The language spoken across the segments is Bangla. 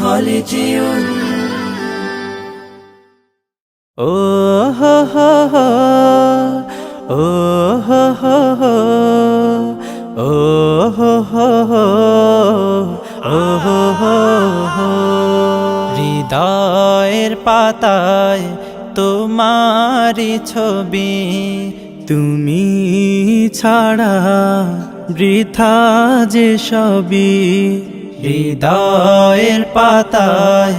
Collegium ও হো হো হো, ও হো হো হো, ও হো হো ও হৃদয়ের পাতায় তোমারি ছবি, তুমি ছাড়া বৃথা যে সবই। হৃদয়ের পাতায়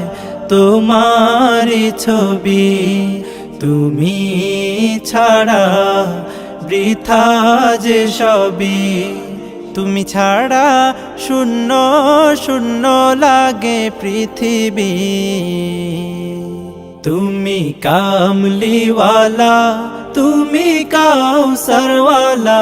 তোমার ছবি, তুমি ছাড়া বৃথা যে সবই। তুমি ছাড়া শূন্য শূন্য লাগে পৃথিবী। তুমি কামলিওয়ালা, তুমি কাউসারওয়ালা।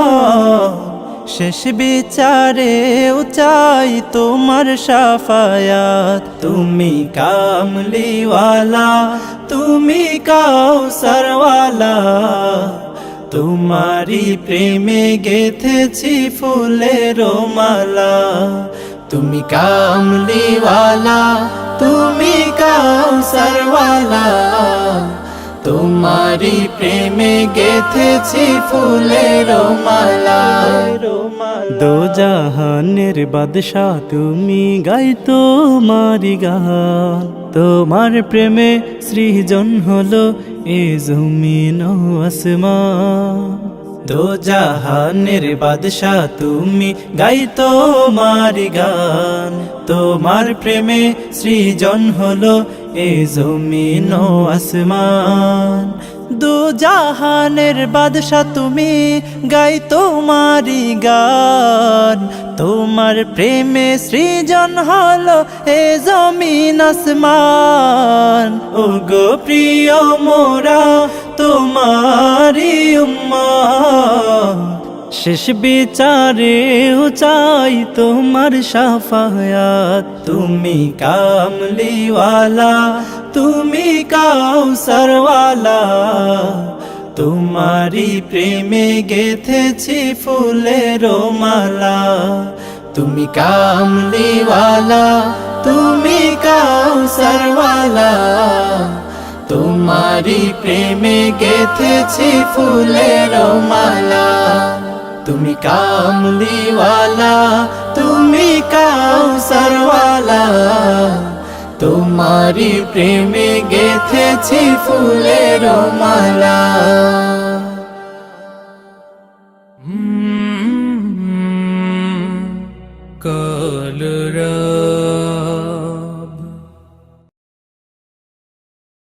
শেষ বিচারে চাই তোমার সাফায়াত। তুমি কামলিওয়ালা, তুমি কাউসারওয়ালা। তোমারি প্রেমে গেথেছি ফুলের মালা। তুমি কামলিওয়ালা, তুমি কাউসারওয়ালা। তোমারি প্রেমে গেথেছি ফুলের মালা। দো জাহানের বাদশাহ, তুমি গাই তোমারি গান। তোমার প্রেমে সৃজন হলো এ জমিন আসমান। দো জাহানের বাদশাহ, তুমি গাই তোমার গান। তোমার প্রেমে সৃজন হলো এ জমিন আসমান। দু জাহানের বাদশাহ তুমি গাই তোমারি গান। তোমার প্রেমে সৃজন হলো এ জমিন আসমান। ও গো প্রিয় মোরা, তোমারি শেষ বিচারে চাই তোমার সাফায়াত। তুমি কামলিওয়ালা তুমি কাউসারওয়ালা তোমারি প্রেমে গেথেছি ফুলের মালা। তুমি কামলিওয়ালা, তুমি কাউসারওয়ালা তোমারি প্রেমে গেথেছি ফুলের মালা। তুমি কামলিওয়ালা, তুমি কাউসারওয়ালা তোমারি প্রেমে গেথেছি ফুলের মালা। Colorado